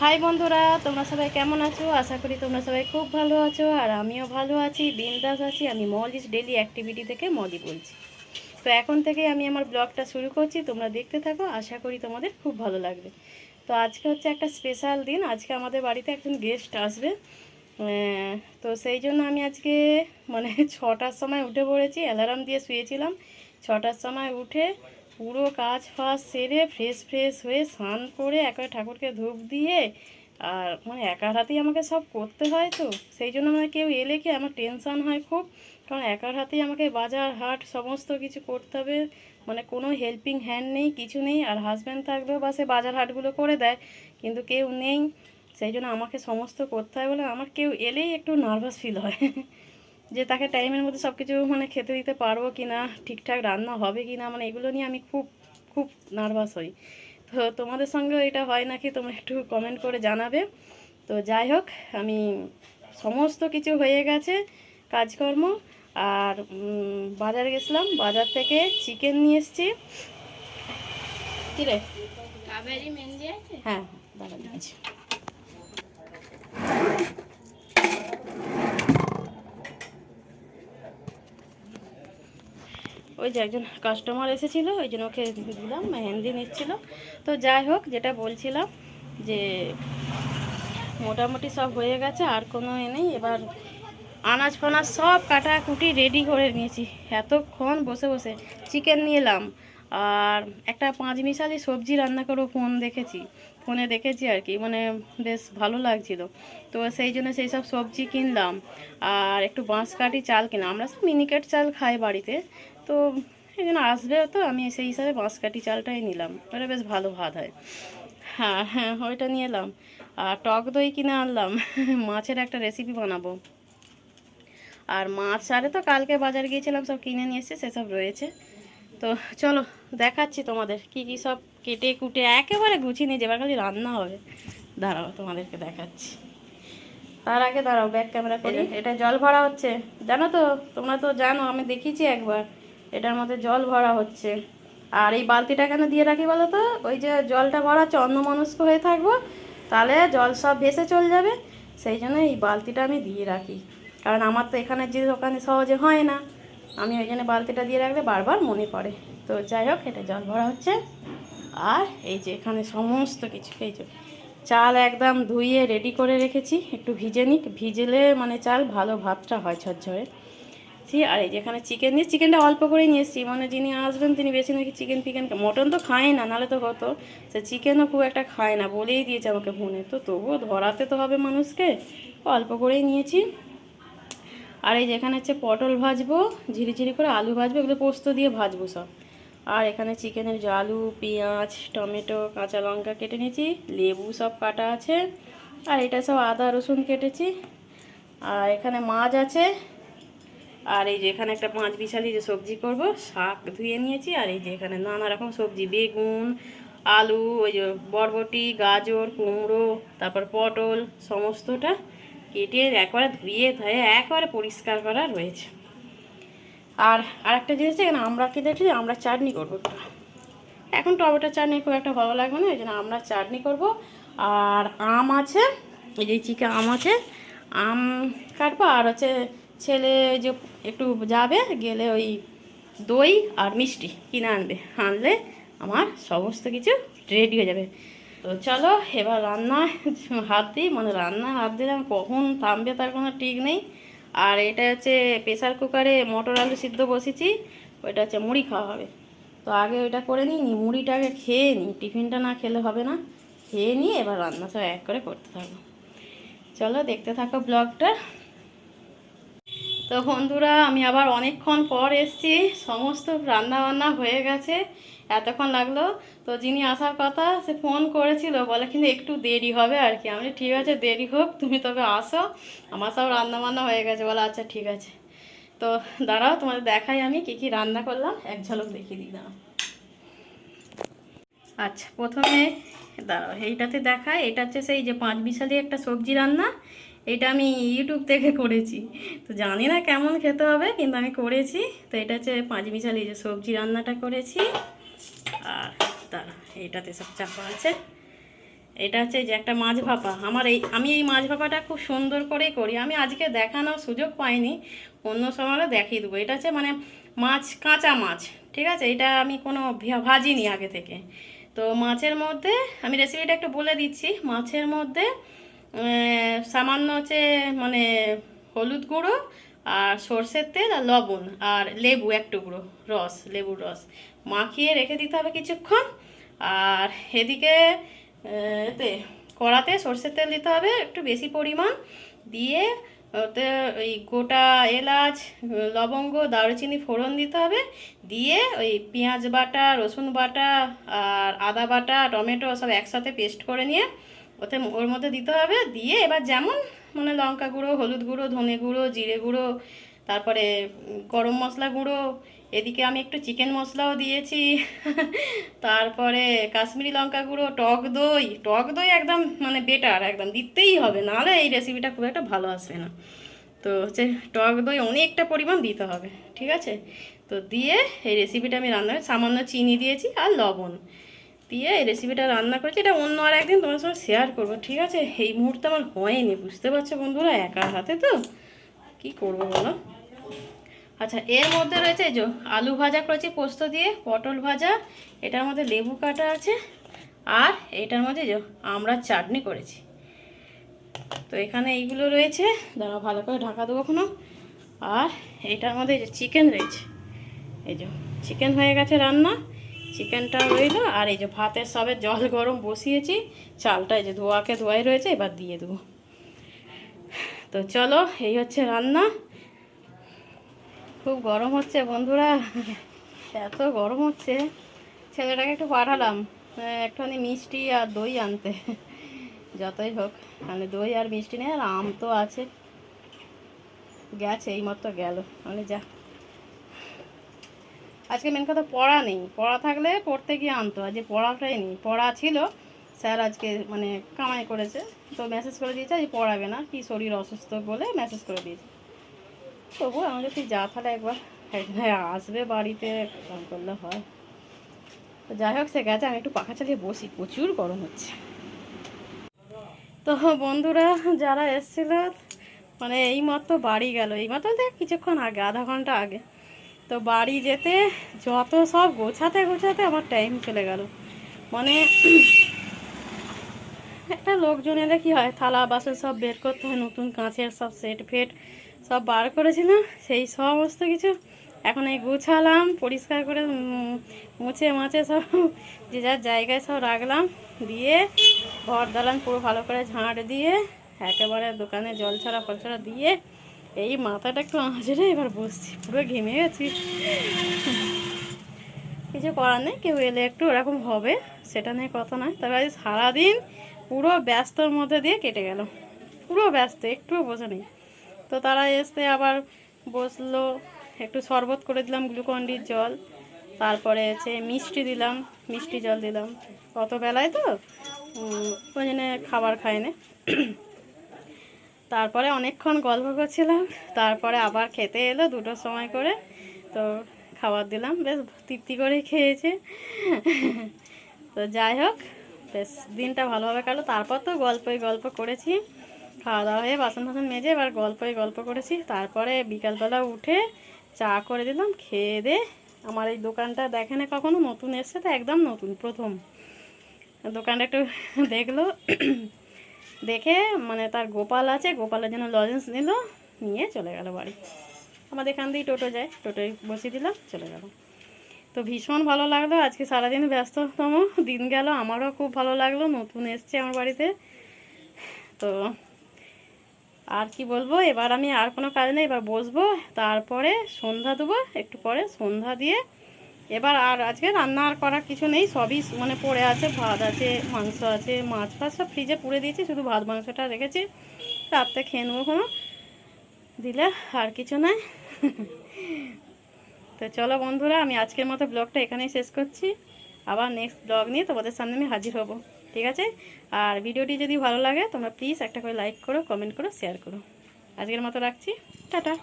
High বন্ধুরা, তোমরা সবাই কেমন আছো? আশা করি তোমরা সবাই খুব ভালো আছো, আর আমিও ভালো আছি, বিন্দাস আছি। আমি মলিস ডেলি অ্যাক্টিভিটি থেকে মলি বলছি। তো এখন থেকে আমি আমার ব্লগটা শুরু করছি, তোমরা দেখতে থাকো, আশা করি তোমাদের খুব ভালো লাগবে। তো আজকে হচ্ছে একটা স্পেশাল দিন, আজকে আমাদের বাড়িতে একজন গেস্ট আসবে। তো সেই জন্য আমি আজকে মানে ছটার সময় উঠে পড়েছি অ্যালার্ম দিয়ে শুয়েছিলাম। ছটার সময় উঠে পুরো কাজ ফাজ সেরে ফ্রেশ ফ্রেশ হয়ে স্নান করে একবার ঠাকুরকে ধূপ দিয়ে, আর মানে একার হাতেই আমাকে সব করতে হয় তো, সেই জন্য মানে কেউ এলে কি আমার টেনশান হয় খুব, কারণ একার হাতেই আমাকে বাজার, হাট সমস্ত কিছু করতে হবে মানে কোনো হেল্পিং হ্যান্ড নেই, কিছু নেই, আর হাজব্যান্ড থাকলেও বা সে বাজার হাটগুলো করে দেয়, কিন্তু কেউ নেই, সেই জন্য আমাকে সমস্ত করতে হয় বলে আমার কেউ এলেই একটু নার্ভাস ফিল হয়। যে তাকে টাইমের মধ্যে সব কিছু মানে খেতে দিতে পারব কি না ঠিকঠাক রান্না হবে কি না মানে এগুলো নিয়ে আমি খুব খুব নার্ভাস হই। তো তোমাদের সঙ্গেও এটা হয় নাকি তোমরা একটু কমেন্ট করে জানাবে। তো যাই হোক আমি সমস্ত কিছু হয়ে গেছে কাজকর্ম আর বাজারে গেছিলাম বাজার থেকে চিকেন নিয়ে এসেছি। কী রে? আছে হ্যাঁ দাঁড়া দিচ্ছি ওই যে একজন কাস্টমার এসেছিল, ওই জন্য ওকে দিলাম, মেহেন্দি নিচ্ছিল। তো যাই হোক, যেটা বলছিলাম যে মোটামুটি সব হয়ে গেছে, আর কোনো এ নেই। এবার আনাজ ফানাজ সব কাটাকুটি রেডি করে নিয়েছি। এতক্ষণ বসে বসে চিকেন নিয়ে এলাম আর একটা পাঁচ মিশালি সবজি রান্না করে ফোন দেখেছি। ফোনে দেখেছি আর কি মানে বেশ ভালো লাগছিল। তো সেই জন্য সেই সব সবজি কিনলাম, আর একটু বাঁশকাঠি চাল কিনলাম। আমরা সব মিনিকেট চাল খাই বাড়িতে তো এই জন্য আসবে তো, আমি সেই হিসাবে বাঁশকাঠি চালটাই নিলাম। ওটা বেশ ভালো ভাত হয়। হ্যাঁ হ্যাঁ ওইটা নিয়ে এলাম। আর টক দই কিনে আনলাম। মাছের একটা রেসিপি বানাবো। আর মাছ, আরে তো কালকে বাজার গিয়েছিলাম, সব কিনে নিয়ে এসে সেসব রয়েছে। তো চলো, দেখাচ্ছি তোমাদের কি কি সব কেটে কুটে একেবারে গুছিয়ে নিয়ে যাবার খালি রান্না হবে। দাঁড়াও, তোমাদেরকে দেখাচ্ছি। তার আগে দাঁড়াও ব্যাক ক্যামেরা করি। এটা জল ভরা হচ্ছে। জানো তো, তোমরা তো জানো, আমি দেখিয়েছি একবার। এটার মধ্যে জল ভরা হচ্ছে। আর এই বালতিটা কেন দিয়ে রাখি বলো তো? ওই যে জলটা ভরা হচ্ছে অন্যমনস্ক হয়ে থাকব, তাহলে জল সব ভেসে চলে যাবে। সেই জন্য এই বালতিটা আমি দিয়ে রাখি। কারণ আমার তো এখানে যে দোকানে সহজে হয় না। আমি ওই জন্য বালতিটা দিয়ে রাখলে বারবার মনে পড়ে। তো যাই হোক, এটা জল ভরা হচ্ছে। আর এই যে এখানে সমস্ত কিছু, এই যে চাল একদম ধুইয়ে রেডি করে রেখেছি। একটু ভিজে নিক। ভিজেলে মানে চাল ভালো ভাতটা হয় ঝরঝরে। সি আর এই যে এখানে চিকেন নিয়ে চিকেনটা অল্প করেই নিয়ে এসেছি। মানে যিনি আসবেন, তিনি বেশি নাকি চিকেন ফিকেন মটন তো খায় না, নাহলে তো হতো। সে চিকেনও খুব একটা খায় না, বলেই দিয়েছে আমাকে ফোনে তো তবুও ধরাতে তো হবে মানুষকে। অল্প করেই নিয়েছি। আর এই যে এখানে হচ্ছে পটল ভাজবো, ঝিরিঝিরি করে আলু ভাজবো, এগুলো পোস্ত দিয়ে ভাজবো সব। আর এখানে চিকেনের যে আলু, পেঁয়াজ, টমেটো, কাঁচা লঙ্কা কেটে নিয়েছি, লেবু সব কাটা আছে। আর এটা সব আদা, রসুন কেটেছি। আর এখানে মাছ আছে। আর এই যে এখানে একটা পাঁচ বিশালি যে সবজি করব, শাক ধুয়ে নিয়েছি, আর এই যে এখানে নানা রকম সবজি, বেগুন, আলু, ওই যে বরবটি, গাজর, কুমড়ো, তারপর পটল, সমস্তটা কেটে একবারে ধুয়ে ধুয়ে একবারে পরিষ্কার করা রয়েছে। আর আরেকটা জিনিস এখানে আমরা কেটেছি আমরা চাটনি করব এখন টমেটো চাটনি খুব একটা ভালো লাগবে না, এই জন্য আমরা চাটনি করব। আর আম আছে, এই যে চিকা আম আছে, আম কাটবো, আর হচ্ছে ছেলে যে একটু যাবে, গেলে ওই দই আর মিষ্টি কিনে আনবে। আনলে আমার সমস্ত কিছু রেডি হয়ে যাবে। তো চলো, এবার রান্না হাত দিই মানে রান্না হাত দিলে দিলাম, কখন থামবে তার কোনো ঠিক নেই। আর এটা হচ্ছে প্রেসার কুকারে মটর আলু সিদ্ধ বসেছি, ওইটা হচ্ছে মুড়ি খাওয়া হবে। তো আগে ওইটা করে নিই নি মুড়িটাকে খেয়ে নিই, টিফিনটা না খেলে হবে না। খেয়ে নিয়ে এবার রান্না সব এক করে করতে থাকব। চলো, দেখতে থাকো ব্লগটা। তো বন্ধুরা, আমি আবার অনেকক্ষণ পর এসেছি। সমস্ত রান্না বান্না হয়ে গেছে, এতক্ষণ লাগল। তো যিনি আসার কথা, সে ফোন করেছিল, বলে কিন্তু একটু দেরি হবে আর কি। আমি ঠিক আছে, দেরি হোক, তুমি তবে আসো। আমার সব রান্না বান্না হয়ে গেছে। বলে আচ্ছা ঠিক আছে। তো দাঁড়াও, তোমাদের দেখাই আমি কি কি রান্না করলাম। এক ঝলক দেখিয়ে দিই আচ্ছা প্রথমে দাঁড়াও, এইটাতে দেখায় এটা হচ্ছে সেই যে পাঁচ বিশালি একটা সবজি রান্না। এটা আমি ইউটিউব থেকে করেছি। তো জানি না কেমন খেতে হবে, কিন্তু আমি করেছি। তো এটা হচ্ছে পাঁচ বিশালি যে সবজি রান্নাটা করেছি। আর দাঁড়া, এটাতে সব চাপা আছে। এটা হচ্ছে যে একটা মাছ ভাপা। আমার এই, আমি এই মাছ ভাপাটা খুব সুন্দর করেই করি। আমি আজকে দেখানোর সুযোগ পাইনি, অন্য সময় দেখিয়ে দেবো। এটা হচ্ছে মানে মাছ, কাঁচা মাছ, ঠিক আছে? এটা আমি কোনো ভাজিনি আগে থেকে। তো মাছের মধ্যে, আমি রেসিপিটা একটু বলে দিচ্ছি। মাছের মধ্যে সামান্য হচ্ছে মানে হলুদ গুঁড়ো আর সর্ষের তেল আর লবণ আর লেবু এক টুকরো, রস, লেবুর রস। মাখিয়ে রেখে দিতে হবে কিছুক্ষণ। আর এদিকে এতে কড়াতে সর্ষের তেল দিতে হবে একটু বেশি পরিমাণ। দিয়ে ওতে ওই গোটা এলাচ, লবঙ্গ, দারুচিনি ফোড়ন দিতে হবে। দিয়ে ওই পেঁয়াজ বাটা, রসুন বাটা আর আদা বাটা, টমেটো সব একসাথে পেস্ট করে নিয়ে ওতে ওর মধ্যে দিতে হবে, দিয়ে এবার যেমন মানে লঙ্কা গুঁড়ো, হলুদ গুঁড়ো, ধনে গুঁড়ো, জিরে গুঁড়ো, তারপরে গরম মশলা গুঁড়ো, এদিকে আমি একটু চিকেন মশলাও দিয়েছি, তারপরে কাশ্মীরি লঙ্কা গুঁড়ো, টক দই টক দই একদম মানে বেটার একদম দিতেই হবে, নাহলে এই রেসিপিটা খুব একটা ভালো আসবে না। তো হচ্ছে টক দই অনেকটা পরিমাণ দিতে হবে, ঠিক আছে? তো দিয়ে এই রেসিপিটা আমি রান্না সামান্য চিনি দিয়েছি আর লবণ। দিয়ে এই রেসিপিটা রান্না করেছি, এটা অন্য আর একদিন তোমার সঙ্গে শেয়ার করব, ঠিক আছে? এই মুহূর্তে আমার হয়নি, বুঝতে পারছ বন্ধুরা? একা হাতে তো? কি করব বলো? আচ্ছা এর মধ্যে রয়েছে যে আলু ভাজা করেছি পোস্ত দিয়ে, পটল ভাজা, এটার মধ্যে লেবু কাটা আছে, আর এটার মধ্যে যে আমরা চাটনি করেছি। তো এখানে এইগুলো রয়েছে দাঁড়া ভালো করে ঢাকা দেবো কোনো আর এটার মধ্যে যে চিকেন রয়েছে, এই যে চিকেন হয়ে গেছে রান্না। চিকেনটা রইল, আর এই যে ভাতের সবে জল গরম বসিয়েছি, চালটা এই যে ধোয়াকে ধোয়াই রয়েছে, এবার দিয়ে দেবো। তো চলো, এই হচ্ছে রান্না। খুব গরম হচ্ছে বন্ধুরা, এত গরম হচ্ছে। ছেলেটাকে একটু পাঠালাম একটুখানি মিষ্টি আর দই আনতে। যতই হোক মানে দই আর মিষ্টি নেই, আর আম তো আছে। গেছে এই মতো গেল মানে যা। আজকে মেন কথা পড়া নেই। পড়া থাকলে পড়তে গিয়ে আনতো আজ পড়াটাই নেই। পড়া ছিল, স্যার আজকে মানে কামাই করেছে। তো মেসেজ করে দিয়েছে আজ পড়াবে না। কি শরীর অসুস্থ বলে মেসেজ করে দিয়েছে। তবু আমাদের তুই যা তাহলে একবার একদিন আসবে বাড়িতে, ফোন করলে হয়। তো যাই হোক, সে গেছে। আমি একটু পাখা চালিয়ে বসি। প্রচুর গরম হচ্ছে। তো বন্ধুরা, যারা এসেছিল মানে এই মতো বাড়ি গেল। এই মতো কিছুক্ষণ আগে, আধা ঘণ্টা আগে। তো বাড়ি যেতে যত সব গোছাতে গোছাতে আমার টাইম চলে গেল। মানে একটা লোকজন এলে হয়, থালা, বাসন সব বের করতে হয়, নতুন কাঁচের সব সেট ফেট সব বার করেছি না সেই সমস্ত কিছু এখন এই গুছালাম, পরিষ্কার করে মুছে মাছে সব যে যার জায়গায় সব রাখলাম, দিয়ে ঘর দালান পুরো ভালো করে ঝাঁট দিয়ে, একেবারে দোকানে জল ছাড়া ফল ছাড়া দিয়ে এই মাথাটা একটু আঁচড়ে এবার বসছি, পুরো ঘেমে গেছি। কিছু করার নেই, কেউ এলে একটু ওরকম হবে, সেটা নিয়ে কথা নয়। তবে আজ সারাদিন পুরো ব্যস্তর মধ্যে দিয়ে কেটে গেল। পুরো ব্যস্ত, একটুও বোঝা নেই। তো তারা এসে আবার বসল, একটু শরবত করে দিলাম, গ্লুকন্ডির জল। তারপরে হচ্ছে মিষ্টি দিলাম, মিষ্টি জল দিলাম। কত বেলায় তো ওই জন্য খাবার খায় না তারপরে অনেকক্ষণ গল্প করছিলাম, তারপরে আবার খেতে এলো দুটোর সময় করে, তো খাবার দিলাম, বেশ তৃপ্তি করে খেয়েছে। তো যাই হোক, বেশ দিনটা ভালোভাবে কাটলো, তারপর তো গল্পই গল্প করেছি। খাওয়া দাওয়া হয়ে বাসন টাসন মেজে এবার গল্পই গল্প করেছি, তারপরে বিকালবেলা উঠে চা করে দিলাম, খেয়ে দে। আমার এই দোকানটা দেখে না কখনো নতুন এসছে, তো একদম নতুন, প্রথম। দোকানটা একটু দেখল। দেখে মানে তার গোপাল আছে, গোপালের জন্য লজেন্স নিল, নিয়ে চলে গেল বাড়ি। আমাদের এখান দিয়েই টোটো যায়, টোটোয় বসিয়ে দিলাম, চলে গেল। তো ভীষণ ভালো লাগল, আজকে সারাদিন ব্যস্ততম, দিন গেল, আমারও খুব ভালো লাগল, নতুন এসছে আমার বাড়িতে। তো আর কি বলব, এবার আমি আর কোনো কাজ নেই, এবার বসবো, তারপরে সন্ধ্যা দেবো, একটু পরে সন্ধ্যা দিয়ে এবার আর আজকে রান্না আর করার কিছু নেই, সবই মানে পড়ে আছে, ভাত আছে, মাংস আছে, মাছ ফাছ সব ফ্রিজে পুড়ে দিয়েছি, শুধু ভাত মাংসটা রেখেছি। রাত্রে খেয়ে নেব কোনো। দিলে আর কিছু নাই। তো চলো বন্ধুরা, আমি আজকের মতো ব্লগটা এখানেই শেষ করছি। আবার নেক্সট ব্লগ নিয়ে তোমাদের সামনে আমি হাজির হব, ঠিক আছে? আর ভিডিওটি যদি ভালো লাগে, তোমরা প্লিজ একটা করে লাইক করো কমেন্ট করো শেয়ার করো। আজকের মতো রাখছি। টাটা।